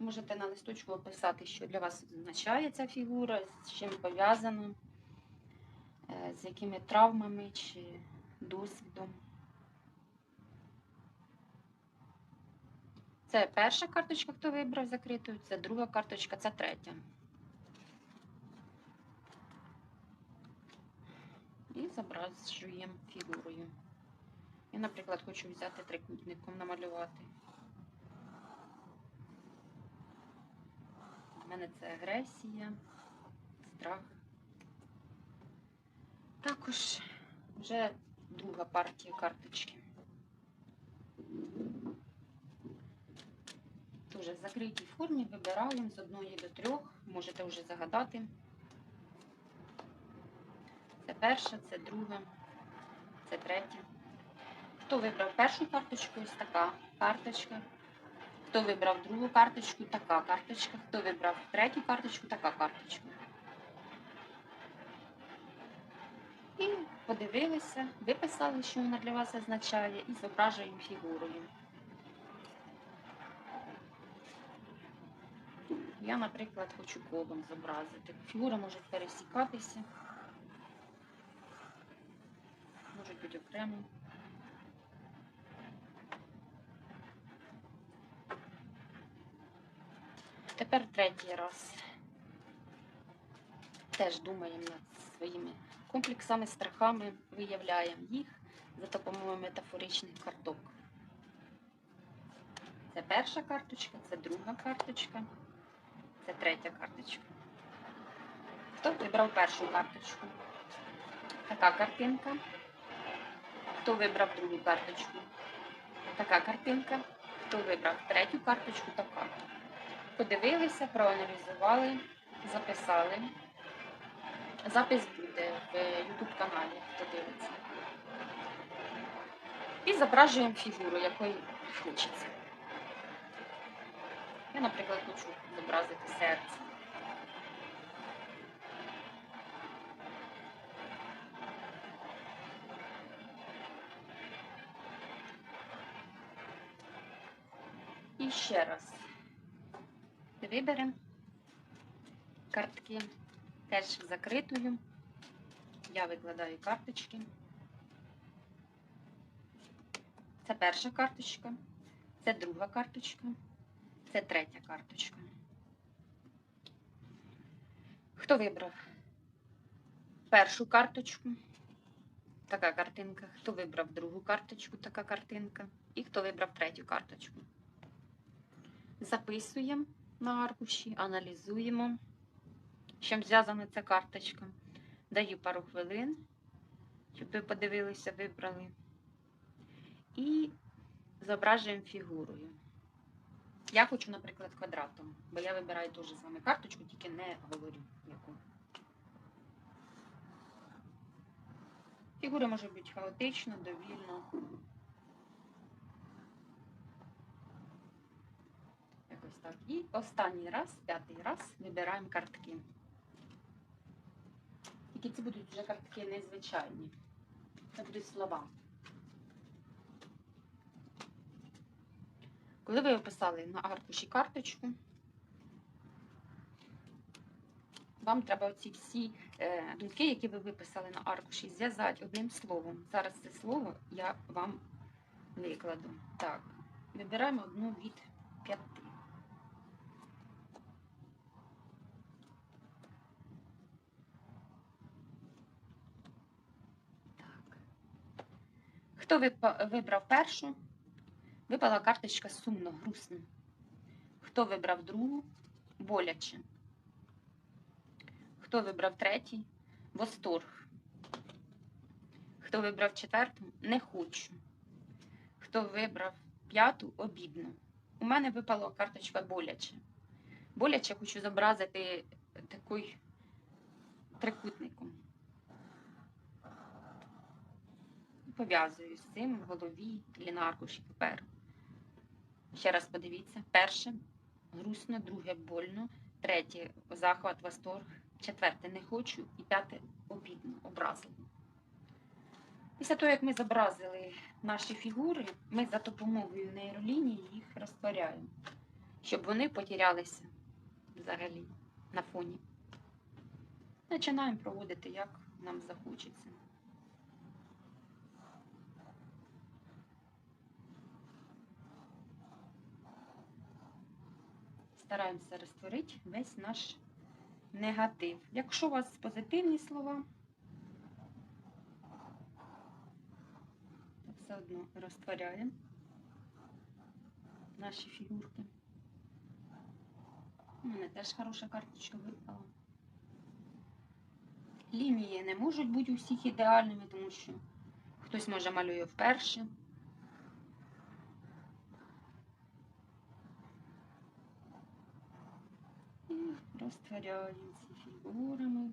Можете на листочку описати, що для вас означає ця фігура, з чим пов'язано, е, з якими травмами чи досвідом. Це перша карточка, хто вибрав закритою, це друга карточка, це третя. І зображуємо фігурою. Я, наприклад, хочу взяти трикутником, намалювати. Мене це агресія, страх. Також вже друга партія карточки. Дуже в закритій формі вибираємо з одної до трьох. Можете вже загадати. Це перша, це друга, це третя. Хто вибрав першу карточку, ось така карточка. Хто вибрав другу карточку, така карточка. Хто вибрав третю карточку, така карточка. І подивилися, виписали, що вона для вас означає, і зображуємо фігурою. Я, наприклад, хочу колом зобразити. Фігури можуть пересікатися, можуть бути окремо. Тепер третій раз. Теж думаємо над своїми комплексами, страхами, виявляємо їх за допомогою метафоричних карток. Це перша карточка, це друга карточка, це третя карточка. Хто вибрав першу карточку? Така картинка. Хто вибрав другу карточку? Така картинка. Хто вибрав третю карточку, така. Подивилися, проаналізували, записали. Запис буде в YouTube каналі, хто дивиться. І зображуємо фігуру, якої хочеться. Я, наприклад, хочу зобразити серце. І ще раз виберемо картки теж закритою. Я викладаю карточки. Це перша карточка, це друга карточка, це третя карточка. Хто вибрав першу карточку? Така картинка. Хто вибрав другу карточку, така картинка. І хто вибрав третю карточку. Записуємо на аркуші, аналізуємо, з чим зв'язана ця карточка. Даю пару хвилин, щоб ви подивилися, вибрали. І зображуємо фігурою. Я хочу, наприклад, квадратом, бо я вибираю теж з вами карточку, тільки не говорю яку. Фігура може бути хаотично, довільно. Якось так. І останній раз, п'ятий раз, вибираємо картки. Тільки це будуть вже картки незвичайні. Це будуть слова. Коли ви описали на аркуші карточку, вам треба оці всі е, думки, які ви виписали на аркуші, зв'язати одним словом. Зараз це слово я вам викладу. Так, вибираємо одну від п'яти. Так. Хто вибрав першу? Випала карточка сумно, грустно. Хто вибрав другу? Боляче. Хто вибрав третій? Восторг. Хто вибрав четверту? Не хочу. Хто вибрав п'яту? Обідно. У мене випала карточка боляче. Боляче хочу зобразити такий трикутником. Пов'язую з цим в голові і паперу. Ще раз подивіться. Перше грустно, друге больно, третє захват, восторг, четверте не хочу і п'яте обідно, образливо. Після того, як ми зобразили наші фігури, ми за допомогою нейролінії їх розтворяємо. щоб вони потерялися взагалі на фоні. Починаємо проводити, як нам захочеться. Стараємося розтворити весь наш негатив. Якщо у вас позитивні слова, то все одно розтворяємо наші фігурки. У мене теж хороша карточка випала. Лінії не можуть бути у всіх ідеальними, тому що хтось може малює вперше. І розтворяємо фігурами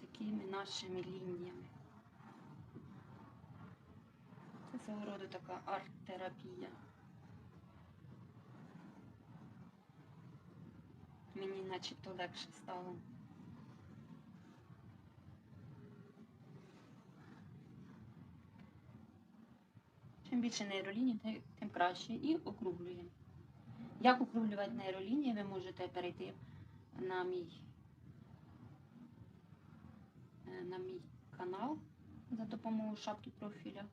такими нашими лініями. Це свого роду така арт-терапія. Мені начебто легше стало. Чим більше нейроліній, тим краще. І округлюємо. Як округлювати нейролінії, ви можете перейти на мій, е, на мій канал за допомогою шапки профіля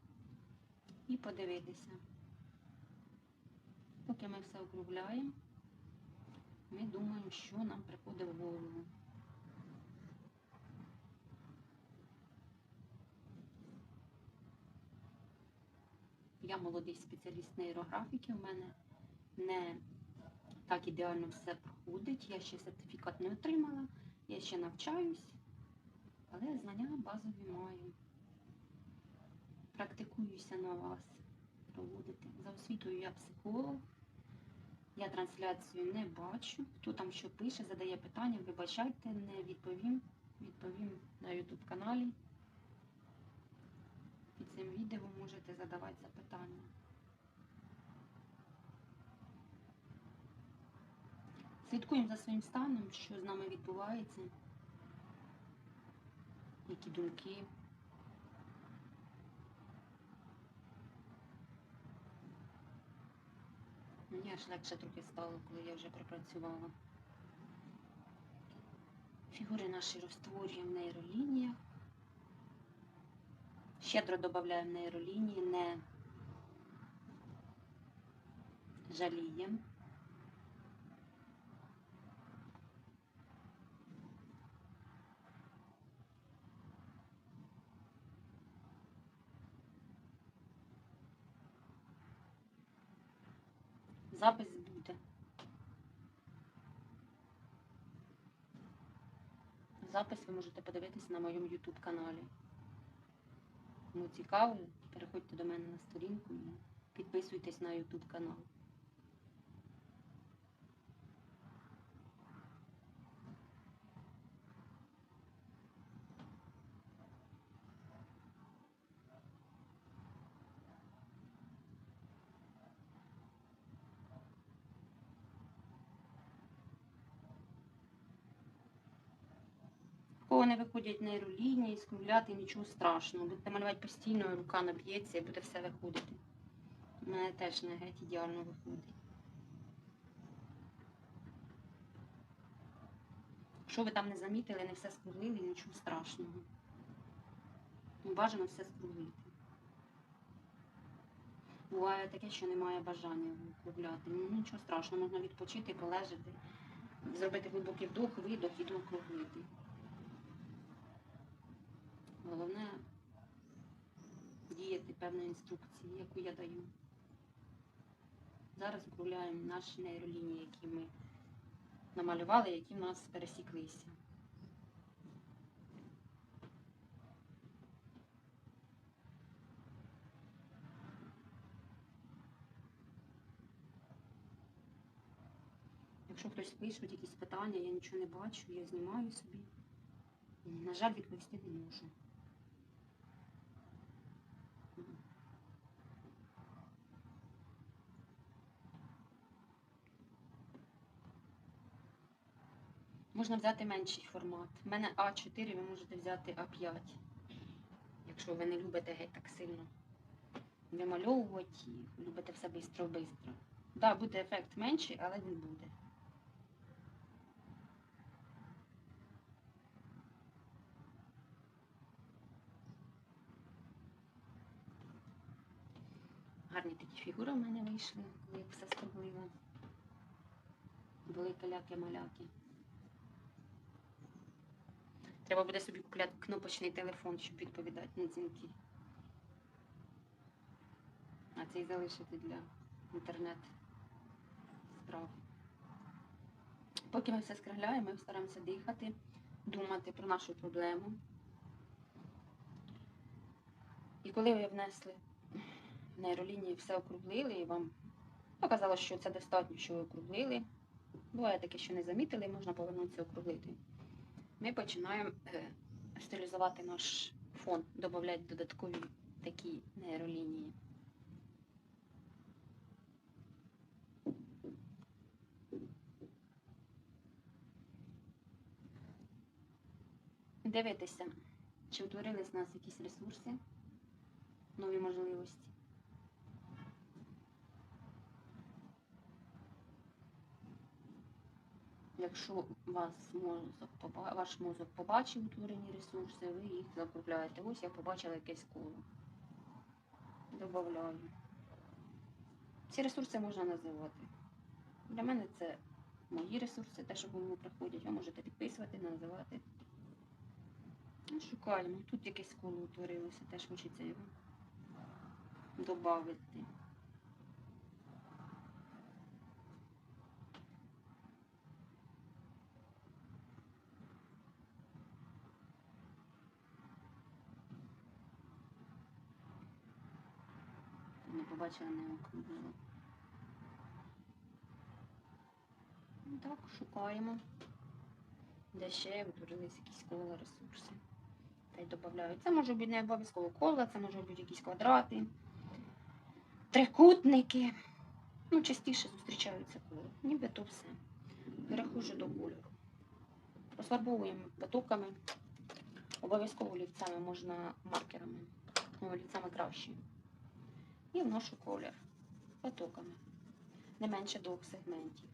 і подивитися. Поки ми все округляємо, ми думаємо, що нам приходить в голову. Я молодий спеціаліст нейрографіки, у мене не так ідеально все проходить. Я ще сертифікат не отримала, я ще навчаюсь, але знання базові маю. Практикуюся на вас проводити. За освітою я психолог. Я трансляцію не бачу. Хто там що пише, задає питання, вибачайте, не відповім. Відповім на YouTube каналі. Під цим відео можете задавати запитання. Слідкуємо за своїм станом, що з нами відбувається, які думки. Мені аж легше трохи стало, коли я вже пропрацювала. Фігури наші розтворюємо в нейролініях. Щедро додаємо нейролінії, не жаліємо. Запис буде. Запис ви можете подивитися на моєму YouTube каналі. Кому цікаво, переходьте до мене на сторінку і підписуйтесь на YouTube канал. В кого не виходять нейролінії, скругляти, нічого страшного. Будете малювати постійно, рука наб'ється і буде все виходити. У мене теж не геть ідеально виходить. Якщо ви там не замітили, не все скруглили, нічого страшного. Ну, Бажано все скруглити. Буває таке, що немає бажання округляти. Ну, нічого страшного, можна відпочити, полежати, зробити глибокий вдох, видох і доокруглити. Головне діяти певної інструкції, яку я даю. Зараз округляємо наші нейролінії, які ми намалювали, які в нас пересіклися. Якщо хтось пише якісь питання, я нічого не бачу, я знімаю собі. На жаль, відповісти не можу. Можна взяти менший формат. У мене А4, ви можете взяти А5. Якщо ви не любите геть так сильно вимальовувати і любите все бистро-бистро. Да, буде ефект менший, але він буде. Гарні такі фігури в мене вийшли, коли все скоблила. Були каляки-маляки. Треба буде собі купляти кнопочний телефон, щоб відповідати на дзвінки. А цей залишити для інтернет справ. Поки ми все скригляємо, ми стараємося дихати, думати про нашу проблему. І коли ви внесли нейролінії, все округлили, і вам показало, що це достатньо, що ви округлили. Буває таке, що не замітили, можна повернутися округлити. Ми починаємо е, стилізувати наш фон, додати додаткові такі нейролінії. Дивитися, чи утворились в нас якісь ресурси, нові можливості. Якщо вас мозок, ваш мозок побачив утворені ресурси, ви їх закупляєте. Ось я побачила якесь коло. Добавляю. Ці ресурси можна називати. Для мене це мої ресурси, те, що по ньому приходять. Ви можете підписувати, називати. Ну, Шукаємо. Тут якесь коло утворилося, теж хочеться його додати. Не побачила, не округлила. Ну, Так, шукаємо. Де ще утворились якісь кола ресурси. Та й додають. Це може бути не обов'язково кола, це може бути якісь квадрати, трикутники. Ну, частіше зустрічаються кола. Ніби то все. Переходжу до кольору. Розфарбовуємо потоками. Обов'язково олівцями можна маркерами. Ну, олівцями краще. І вношу колір потоками. Не менше двох сегментів.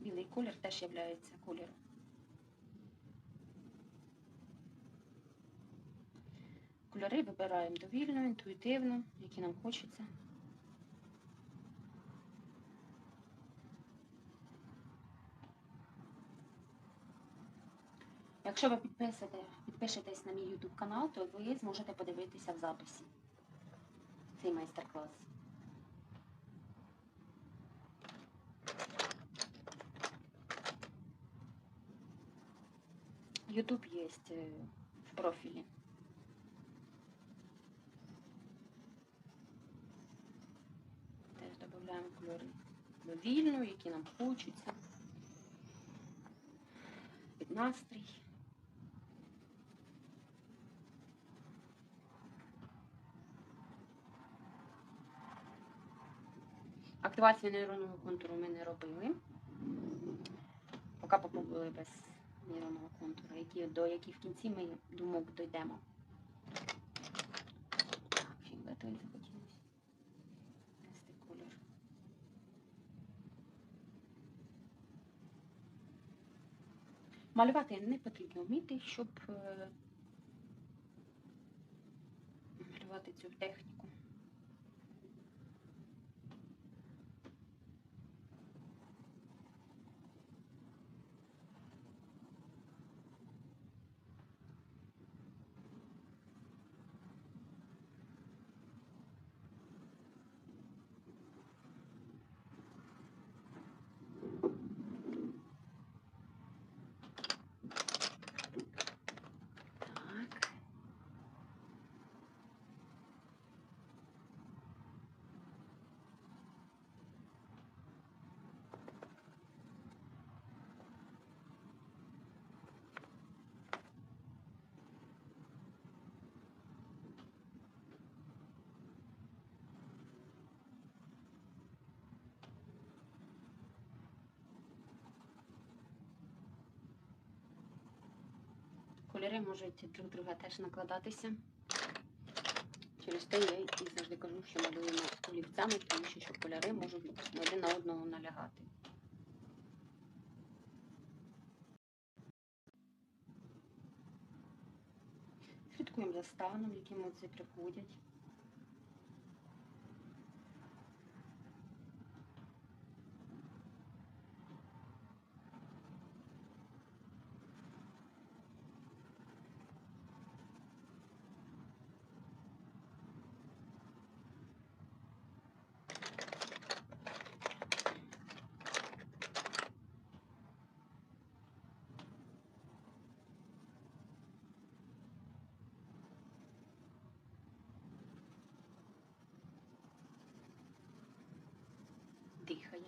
Білий колір теж є кольором. Кольори вибираємо довільно, інтуїтивно, які нам хочеться. Якщо ви підписите, підпишетесь на мій YouTube канал, то ви зможете подивитися в записі цей майстер-клас. YouTube є е, в профілі. Теж додаємо кольори довільно, які нам хочуться. Під настрій. Активацію нейронного контуру ми не робили. Поки побули без нейронного контуру, які, до яких в кінці ми думок дійдемо. Фіолетовий захотілося. Нести колір. Малювати не потрібно вміти, щоб е, малювати цю техніку. Кольори можуть друг друга теж накладатися. Через те я і завжди кажу, що малюємо олівцями, тому що, кольори можуть один на одного налягати. Слідкуємо за станом, яким оці приходять. Дихаємо.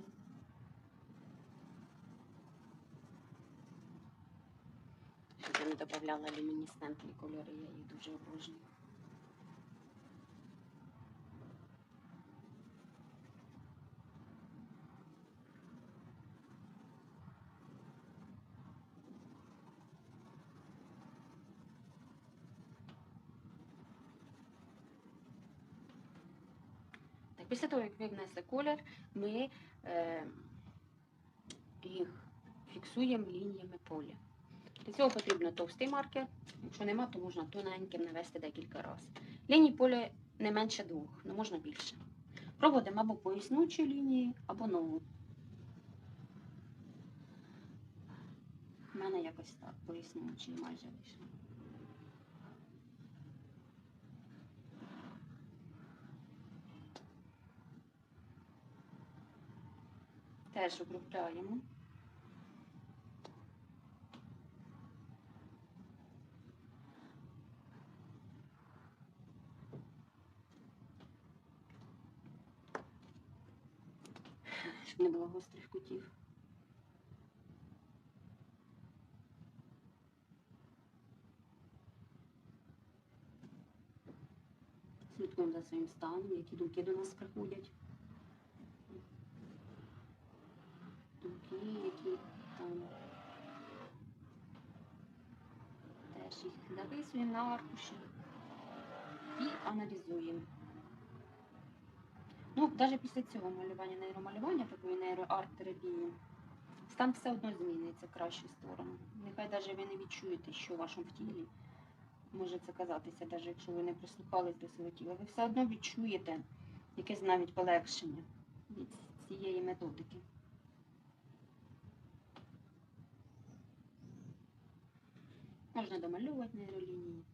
Щоб не додавала люмінесцентні кольори, я їх дуже обожнюю. Після того, як ви внесли колір, ми е, їх фіксуємо лініями поля. Для цього потрібно товстий маркер. Якщо нема, то можна тоненьким навести декілька разів. Ліній поля не менше двох, але можна більше. Проводимо або по лінії, або нову. У мене якось так, по майже вийшло. Теж округляємо. Щоб не було гострих кутів. Слідкуємо за своїм станом, які думки до нас приходять. Думки, які там теж їх записуємо на аркуші і аналізуємо. Ну, навіть після цього малювання нейромалювання, такої нейроарт-терапії, стан все одно зміниться в кращу сторону. Нехай навіть ви не відчуєте, що в вашому тілі може це казатися, навіть якщо ви не прислухались до свого тіла, ви все одно відчуєте якесь навіть полегшення від цієї методики. Можна домальовувати нейролінії.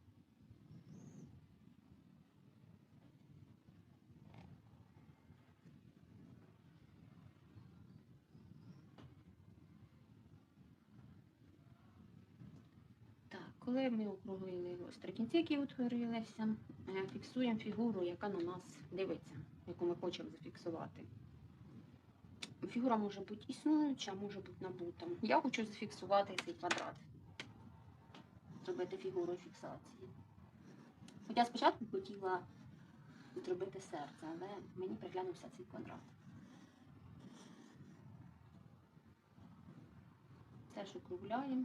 Так, коли ми округлили гострі кінці, які утворилися, е, фіксуємо фігуру, яка на нас дивиться, яку ми хочемо зафіксувати. Фігура може бути існуюча, може бути набута. Я хочу зафіксувати цей квадрат зробити фігуру фіксації. Хоча спочатку хотіла зробити серце, але мені приглянувся цей квадрат. Теж округляємо.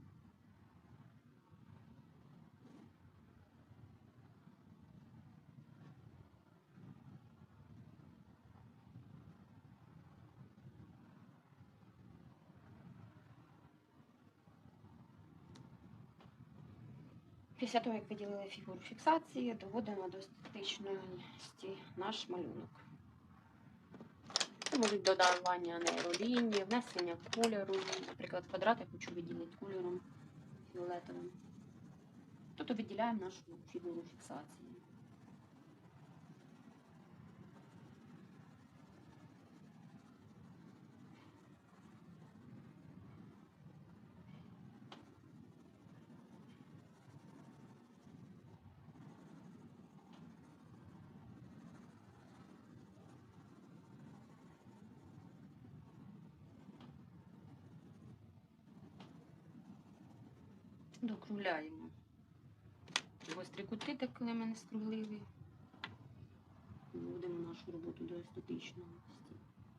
Після того, як виділили фігуру фіксації, доводимо до статичності наш малюнок. Це можуть додавання нейролінії, внесення кольору. Наприклад, квадрат я хочу виділити кольором фіолетовим. Тобто виділяємо нашу фігуру фіксації. Докругляємо. Гострі кути, так коли мене не скруглили. Доводимо нашу роботу до естетичного.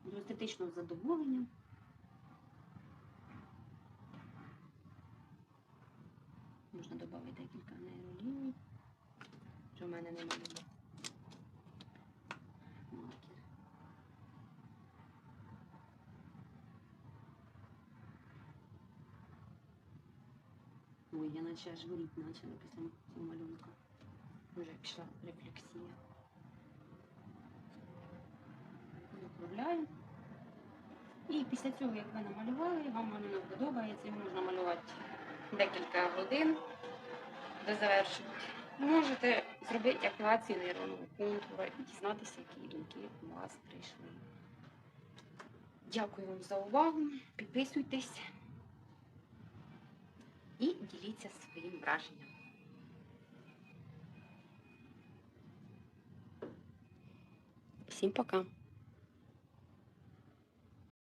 До естетичного задоволення. Можна додати декілька нейроліній, що в мене немає. Ой, я наче аж горіть почала після цього малюнка. Вже пішла рефлексія. Виправляю. І після цього, як ви намалювали, вам малюнок подобається, його можна малювати декілька годин до завершення. Можете зробити активацію нейронного контура і дізнатися, які думки у вас прийшли. Дякую вам за увагу. Підписуйтесь і діліться своїм враженням. Всім пока!